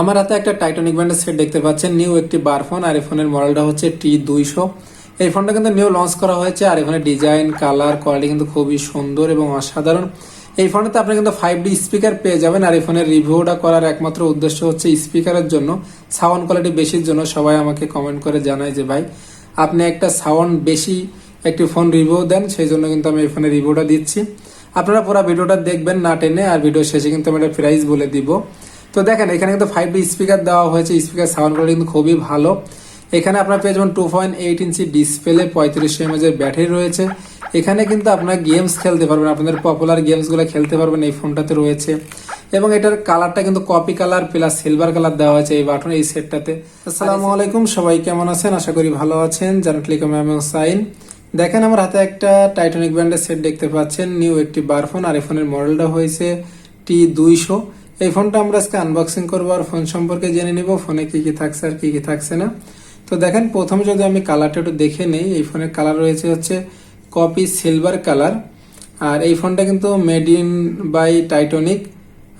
আমার হাতে একটা টাইটানিক ব্র্যান্ডের সেট দেখতে পাচ্ছেন। নিউ একটি বার ফোন আর এই ফোনের মডেলটা হচ্ছে টি দুইশো। এই ফোনটা কিন্তু নিউ লঞ্চ করা হয়েছে, আর এখানে ডিজাইন কালার কোয়ালিটি কিন্তু খুবই সুন্দর এবং অসাধারণ। এই ফোনেতে আপনি কিন্তু ফাইভ ডি স্পিকার পেয়ে যাবেন, আর এই ফোনের রিভিউটা করার একমাত্র উদ্দেশ্য হচ্ছে স্পিকারের জন্য সাউন্ড কোয়ালিটি বেশির জন্য। সবাই আমাকে কমেন্ট করে জানায় যে, ভাই, আপনি একটা সাউন্ড বেশি একটি ফোন রিভিউ দেন, সেই জন্য কিন্তু আমি এই ফোনের রিভিউটা দিচ্ছি। আপনারা পুরো ভিডিওটা দেখবেন না টেনে, আর ভিডিও শেষে কিন্তু আমি একটা প্রাইস বলে দিব। তো দেখেন, এখানে কিন্তু ফাইভ ডি স্পিকার দেওয়া হয়েছে স্পিকার সাউন্ড কোয়ালিটি কিন্তু খুবই ভালো। এখানে আপনার পেয়ে যাবেন two point eight inch display পঁয়ত্রিশ এমএজ এর ব্যাটারি রয়েছে। এখানে কিন্তু আপনার গেমস খেলতে পারবেন, আপনাদের পপুলার গেমসগুলো খেলতে পারবেন এই ফোনটাতে রয়েছে। এবং এটার কালারটা কিন্তু coffee colour plus silver colour দেওয়া হয়েছে এই বাটন এই সেটটাতে আসসালামু আলাইকুম, সবাই কেমন আছেন? আশা করি ভালো আছেন। জানাটলিকম এবং সাইন দেখেন, আমার হাতে একটা টাইটানিক ব্র্যান্ডের সেট দেখতে পাচ্ছেন। নিউ একটি বার ফোন আর এই ফোনের মডেলটা হয়েছে টি দুইশো। এই ফোনটা আমরা আজকে আনবক্সিং করব আর ফোন সম্পর্কে জেনে নিব ফোনে কি কি থাকছে আর কি কি থাকছে না। তো দেখেন, প্রথমে যদি আমি কালারটা একটু দেখে নেই, এই ফোনের কালার রয়েছে হচ্ছে কপি সিলভার কালার আর এই ফোনটা কিন্তু মেড ইন বাই টাইটনিক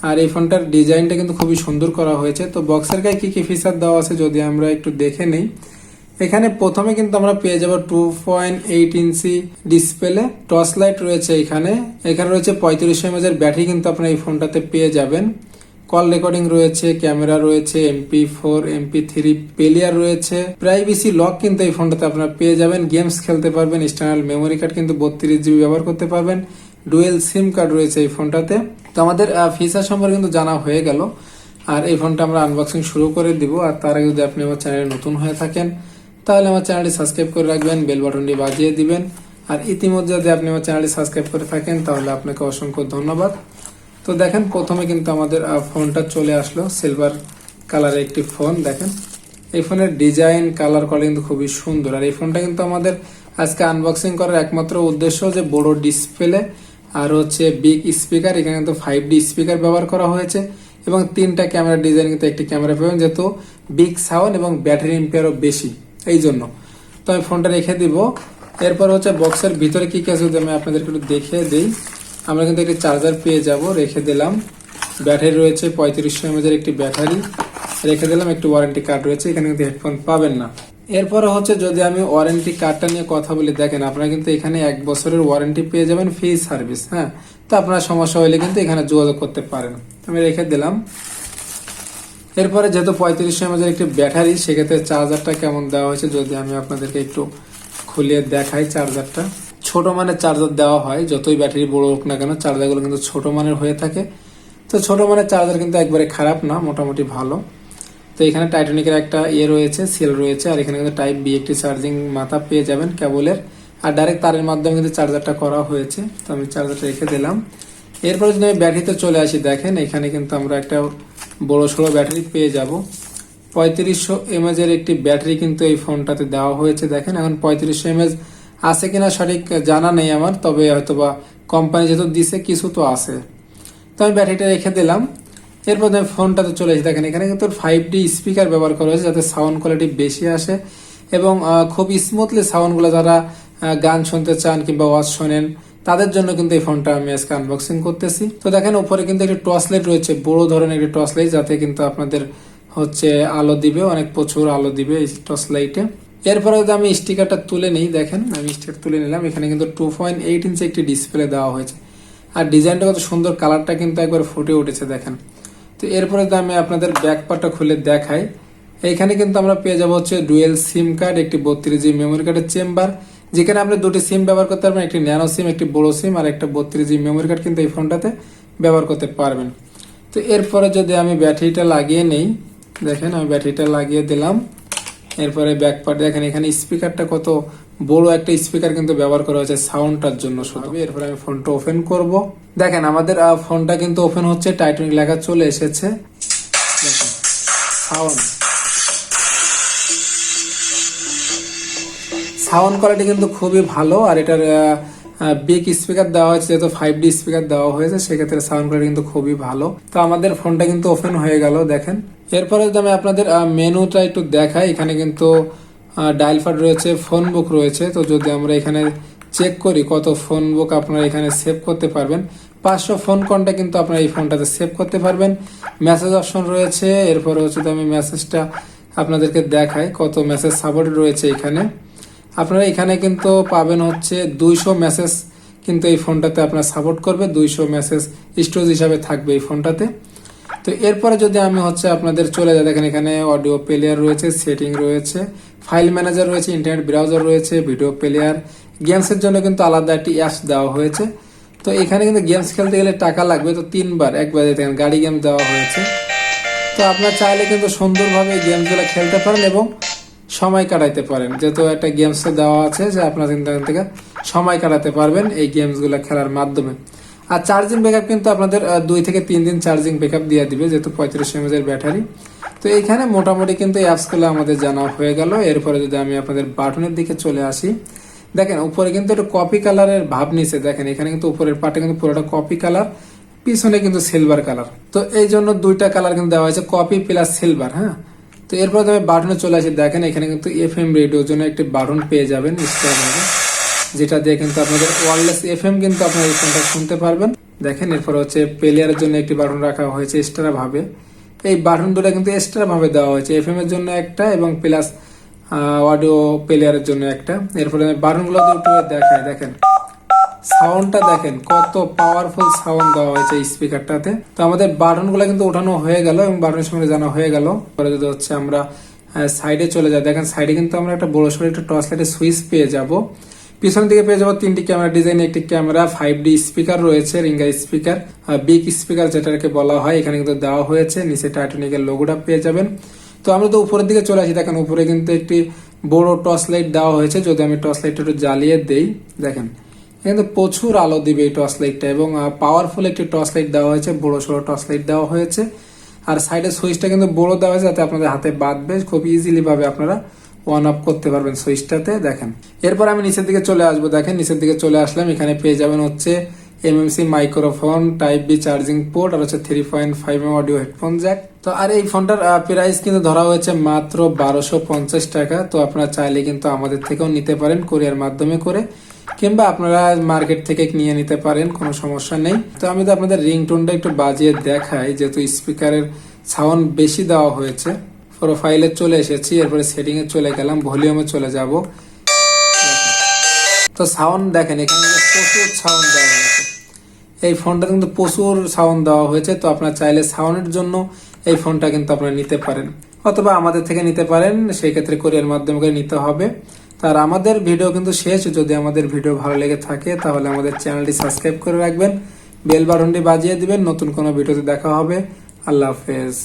আর এই ফোনটার ডিজাইনটা কিন্তু খুবই সুন্দর করা হয়েছে। তো বক্সের গায়ে কি কি ফিচার দেওয়া আছে যদি আমরা একটু দেখে নেই। এখানে প্রথমে কিন্তু আমরা পেয়ে যাব two point eight inch display torch light রয়েছে এখানে। এখানে রয়েছে পঁয়ত্রিশ এমএজ এর ব্যাটারি কিন্তু আপনার এই ফোনটাতে পেয়ে যাবেন। কল রেকর্ডিং রয়েছে ক্যামেরা রয়েছে MP four MP three player রয়েছে। প্রাইভেসি লক কিন্তু এই ফোনটাতে আপনারা পেয়ে যাবেন। গেমস খেলতে পারবেন এক্সটার্নাল মেমোরি কার্ড কিন্তু বত্রিশ জিবি ব্যবহার করতে পারবেন। ডুয়েল সিম কার্ড রয়েছে এই ফোনটাতে তো আমাদের ফিচার সম্পর্কে কিন্তু জানা হয়ে গেল। আর এই ফোনটা আমরা আনবক্সিং শুরু করে দিব। আর তার আগে যদি আপনি আমার চ্যানেলে নতুন হয়ে থাকেন তাহলে আমার চ্যানেলটি সাবস্ক্রাইব করে রাখবেন, বেল বাটনটি বাজিয়ে দিবেন। আর ইতিমধ্যে যদি আপনি আমার চ্যানেলটি সাবস্ক্রাইব করে থাকেন, তাহলে আপনাকে অসংখ্য ধন্যবাদ। তো দেখেন, প্রথমে কিন্তু আমাদের ফোনটা চলে আসলো, সিলভার কালারের একটি ফোন, দেখেন। এই ফোনের ডিজাইন, কালার কোয়ালিটি কিন্তু খুবই সুন্দর। আর এই ফোনটা কিন্তু আমাদের আজকে আনবক্সিং করার একমাত্র উদ্দেশ্য যে বড় ডিসপ্লে আর হচ্ছে বিগ স্পিকার এখানে কিন্তু ফাইভ ডি স্পিকার ব্যবহার করা হয়েছে। এবং তিনটা ক্যামেরা ডিজাইন কিন্তু একটি ক্যামেরা পাবেন, যেহেতু বিগ সাউন্ড এবং ব্যাটারি এম্পিয়ারও বেশি। এই জন্য তো আমি ফোনটা রেখে দিব। এরপর হচ্ছে বক্সের ভিতরে কি কি আছে আমি আপনাদেরকে একটু দেখে দিই। আমরা কিন্তু একটি চার্জার পেয়ে যাব, রেখে দিলাম। ব্যাটারি রয়েছে পঁয়ত্রিশশো এমএজ এর একটি ব্যাটারি। রেখে দিলাম, একটি ওয়ারেন্টি কার্ড রয়েছে, এখানে কিন্তু হেডফোন পাবেন না। এরপরে হচ্ছে যদি আমি ওয়ারেন্টি কার্ডটা নিয়ে কথা বলি, দেখেন আপনারা কিন্তু এখানে এক বছরের ওয়ারেন্টি পেয়ে যাবেন ফ্রি সার্ভিস হ্যাঁ? তো আপনার সমস্যা হলে কিন্তু এখানে যোগাযোগ করতে পারেন। আমি রেখে দিলাম। এরপরে যেহেতু পঁয়ত্রিশশো এমএজের একটি ব্যাটারি, সেক্ষেত্রে চার্জারটা কেমন দেওয়া হয়েছে যদি আমি আপনাদেরকে একটু খুলিয়ে দেখাই চার্জারটা। ছোট মানের চার্জার দেওয়া হয়, যতই ব্যাটারি বড় হোক না কেন, চার্জারগুলো কিন্তু ছোট মানের হয়ে থাকে। তো ছোট মানের চার্জার কিন্তু একবারে খারাপ না, মোটামুটি ভালো। তো এখানে টাইটানিকের একটা ইয়ে রয়েছে, সেল রয়েছে, আর এখানে কিন্তু টাইপ বি একটি চার্জিং মাথা পেয়ে যাবেন কেবলের। আর ডাইরেক্ট তারের মাধ্যমে কিন্তু চার্জারটা করা হয়েছে, তো আমি চার্জারটা রেখে দিলাম। এরপরে যদি আমি ব্যাটারিতে চলে আসি, দেখেন এখানে কিন্তু আমরা একটা বড় সড়ো ব্যাটারি পেয়ে যাব। পঁয়ত্রিশশো এমএজ এর একটি ব্যাটারি কিন্তু এই ফোনটাতে দেওয়া হয়েছে, দেখেন। এখন পঁয়ত্রিশশো এমএজ আছে কিনা সঠিক জানা নেই আমার, তবে হয়তোবা কোম্পানি যেহেতু দিছে, কিছু তো আছে। তো আমি ব্যাটারিটা রেখে দিলাম। এরপর আমি ফোনটাতে চলে এসে দেখেন, এখানে কিন্তু ফাইভ ডি স্পিকার ব্যবহার করা হয়েছে, যাতে সাউন্ড কোয়ালিটি বেশি আসে এবং খুব স্মুথলি সাউন্ডগুলো যারা গান শুনতে চান কিংবা ওয়াজ শোনেন তাদের জন্য কিন্তু এই ফোনটা আমি আজকে আনবক্সিং করতেছি। তো দেখেন, উপরে কিন্তু একটি টর্চ লাইট রয়েছে, বড় ধরনের একটি টর্চ লাইট যাতে কিন্তু আপনাদের হচ্ছে আলো দিবে, অনেক প্রচুর আলো দিবে এই টর্চ লাইটে এরপরে যদি আমি স্টিকারটা তুলে নিই, দেখেন, আমি স্টিকার তুলে নিলাম, এখানে কিন্তু টু পয়েন্ট এইট ইঞ্চি একটি ডিসপ্লে দেওয়া হয়েছে। আর ডিজাইনটা কত সুন্দর কালারটা কিন্তু একবার ফুটে উঠেছে, দেখেন। তো এরপরে যদি আমি আপনাদের ব্যাক পার্টটা খুলে দেখাই, এইখানে কিন্তু আমরা পেয়ে যাব হচ্ছে ডুয়েল সিম কার্ড একটি বত্রিশ জিবি মেমোরি কার্ডের চেম্বার যেখানে আপনি দুটি সিম ব্যবহার করতে পারবেন, একটি ন্যানো সিম একটি বড়ো সিম আর একটা বত্রিশ জিবি মেমোরি কার্ড কিন্তু এই ফোনটাতে ব্যবহার করতে পারবেন। তো এরপরে যদি আমি ব্যাটারিটা লাগিয়ে নেই, দেখেন আমি ব্যাটারিটা লাগিয়ে দিলাম। এরপরে ব্যাক পার্ট দেখেন এখানে স্পিকারটা কত বড় একটা স্পিকার কিন্তু ব্যবহার করা হয়েছে সাউন্ডটার জন্য শুধু। এরপরে আমি ফোনটা ওপেন করব। দেখেন আমাদের ফোনটা কিন্তু ওপেন হচ্ছে টাইটানিক লেখা চলে এসেছে। দেখেন সাউন্ড সাউন্ড কোয়ালিটি কিন্তু খুবই ভালো, আর এটার বিগ স্পিকার দেওয়া হয়েছে, যেহেতু ফাইভ ডি স্পিকার দেওয়া হয়েছে, সেক্ষেত্রে সাউন্ড কোয়ালিটি কিন্তু খুবই ভালো। তো আমাদের ফোনটা কিন্তু ওপেন হয়ে গেল, দেখেন। এরপরে যদি আমি আপনাদের মেনুটা একটু দেখাই, এখানে কিন্তু ডায়াল পাড রয়েছে ফোন বুক রয়েছে। তো যদি আমরা এখানে চেক করি কত ফোন বুক আপনারা এখানে সেভ করতে পারবেন, পাঁচশো ফোন কন্ট্যাক্ট কিন্তু আপনারা এই ফোনটাতে সেভ করতে পারবেন। মেসেজ অপশন রয়েছে, এরপরে হচ্ছে আমি মেসেজটা আপনাদেরকে দেখাই, কত মেসেজ সাপোর্ট রয়েছে এখানে। আপনারা এখানে কিন্তু পাবেন হচ্ছে দুইশো মেসেজ কিন্তু এই ফোনটাতে আপনার সাপোর্ট করবে, দুইশো মেসেজ স্টোরেজ হিসাবে থাকবে এই ফোনটাতে। তো এরপরে যদি আমি হচ্ছে আপনাদের চলে যাই, দেখেন এখানে অডিও প্লেয়ার রয়েছে সেটিং রয়েছে ফাইল ম্যানেজার রয়েছে ইন্টারনেট ব্রাউজার রয়েছে ভিডিও প্লেয়ার গেমসের জন্য কিন্তু আলাদা একটি অ্যাপস দেওয়া হয়েছে। তো এখানে কিন্তু গেমস খেলতে গেলে টাকা লাগবে, তো তিনবার, একবার দেখেন গাড়ি গেম দেওয়া হয়েছে। তো আপনার চাইলে কিন্তু সুন্দরভাবে গেমসগুলো খেলতে পারেন এবং সময় কাটাইতে পারেন। যেহেতু একটা গেমসে দেওয়া আছে যে আপনার ইন্টারনেট থেকে সময় কাটাতে পারবেন এই গেমসগুলো খেলার মাধ্যমে। আর চার্জিং ব্যাকআপ কিন্তু আপনাদের দুই থেকে তিন দিন চার্জিং ব্যাকআপ দিয়ে দিবে, যেহেতু পঁয়ত্রিশ এমএজের ব্যাটারি তো এইখানে মোটামুটি কিন্তু অ্যাপসগুলো আমাদের জানা হয়ে গেল। এরপরে যদি আমি আপনাদের বাটনের দিকে চলে আসি, দেখেন উপরে কিন্তু একটু কপি কালারের ভাব নিচে দেখেন এখানে কিন্তু উপরের পাটে কিন্তু পুরোটা কপি কালার পিছনে কিন্তু সিলভার কালার তো এই জন্য দুইটা কালার কিন্তু দেওয়া হয়েছে কপি প্লাস সিলভার হ্যাঁ? তো এরপর আমি বাটনে চলে আসি, দেখেন এখানে কিন্তু এফ এম রেডিওর জন্য একটি বাটন পেয়ে যাবেন স্টার যেটা দিয়ে কিন্তু আপনাদের ওয়ারলেস এফ এম কিন্তু আপনার এই ফোনটা শুনতে পারবেন। দেখেন এরপর হচ্ছে প্লেয়ারের জন্য একটি বাটন রাখা হয়েছে এক্সট্রা ভাবে। এই বাটন দুটো কিন্তু এক্সট্রা ভাবে দেওয়া হয়েছে এফ এর জন্য একটা এবং প্লাস অডিও প্লেয়ারের জন্য একটা। এরপরে বাটনগুলো একটু দেখাই দেখেন। সাউন্ডটা দেখেন, কত পাওয়ারফুল সাউন্ড দেওয়া হয়েছে স্পিকারটাতে তো আমাদের বাটনগুলো কিন্তু ওঠানো হয়ে গেল এবং বাটনের সঙ্গে জানা হয়ে গেল। পরে যদি হচ্ছে আমরা সাইডে চলে যাই, দেখেন সাইডে কিন্তু আমরা একটা বড় সড়ো একটা টর্চ লাইটের সুইচ পেয়ে যাব। পিছন দিকে পেয়ে যাব তিনটি ক্যামেরা ডিজাইন একটি ক্যামেরা ফাইভ ডি স্পিকার রয়েছে রিঙ্গার স্পিকার বিগ স্পিকার যেটাকে বলা হয়, এখানে কিন্তু দেওয়া হয়েছে, নিচে টাইটানিকের লোগোটা পেয়ে যাবেন। তো আমরা তো উপরের দিকে চলে আসি, দেখেন উপরে কিন্তু একটি বড় টর্চ লাইট দেওয়া হয়েছে, যদি আমি টর্চ লাইটটা একটু জ্বালিয়ে দেই, দেখেন। কিন্তু প্রচুর আলো দিবে এই টর্চ লাইটটা এবং পাওয়ারফুল একটি টর্চ লাইট দেওয়া হয়েছে, বড় সড়ো টর্চ লাইট দেওয়া হয়েছে। আর সাইডে সুইচটা কিন্তু বড় দেওয়া হয়েছে, যাতে আপনাদের হাতে বাঁধবে, খুব ইজিলিভাবে আপনারা অন অফ করতে পারবেন সুইচটাতে দেখেন। এরপর আমি নিচের দিকে চলে আসব, দেখেন, নিচের দিকে চলে আসলাম, এখানে পেয়ে যাবেন হচ্ছে MMC microphone type B charging port আর হচ্ছে three point five M audio headphone jack তো আর এই ফোনটার প্রাইস কিন্তু ধরা হয়েছে মাত্র বারোশো পঞ্চাশ টাকা, তো আপনারা চাইলে কিন্তু আমাদের থেকেও নিতে পারেন কোরিয়ার মাধ্যমে করে। কিংবা আপনারা মার্কেট থেকে নিয়ে নিতে পারেন, কোনো সমস্যা নেই। তো আমি তো আপনাদের রিংটোনটা একটু বাজিয়ে দেখাই, যেহেতু স্পিকারের সাউন্ড বেশি দেওয়া হয়েছে। প্রোফাইলে চলে এসেছি, এরপরে সেটিং এ চলে গেলাম, ভলিউমে চলে যাব। তো সাউন্ড দেখেন, এখানে প্রচুর সাউন্ড দেওয়া হয়েছে। এই ফোনটা কিন্তু প্রচুর সাউন্ড দেওয়া হয়েছে, তো আপনার চাইলে সাউন্ডের জন্য এই ফোনটা কিন্তু আপনারা নিতে পারেন। অথবা আমাদের থেকে নিতে পারেন, সেই ক্ষেত্রে কোরিয়ার মাধ্যমে নিতে হবে। তার আমাদের ভিডিও কিন্তু শেষ। যদি আমাদের ভিডিও ভালো লেগে থাকে, তাহলে আমাদের চ্যানেলটি সাবস্ক্রাইব করে রাখবেন। বেল বাটনটি বাজিয়ে দিবেন। নতুন কোনো ভিডিওতে দেখা হবে। আল্লাহ হাফেজ।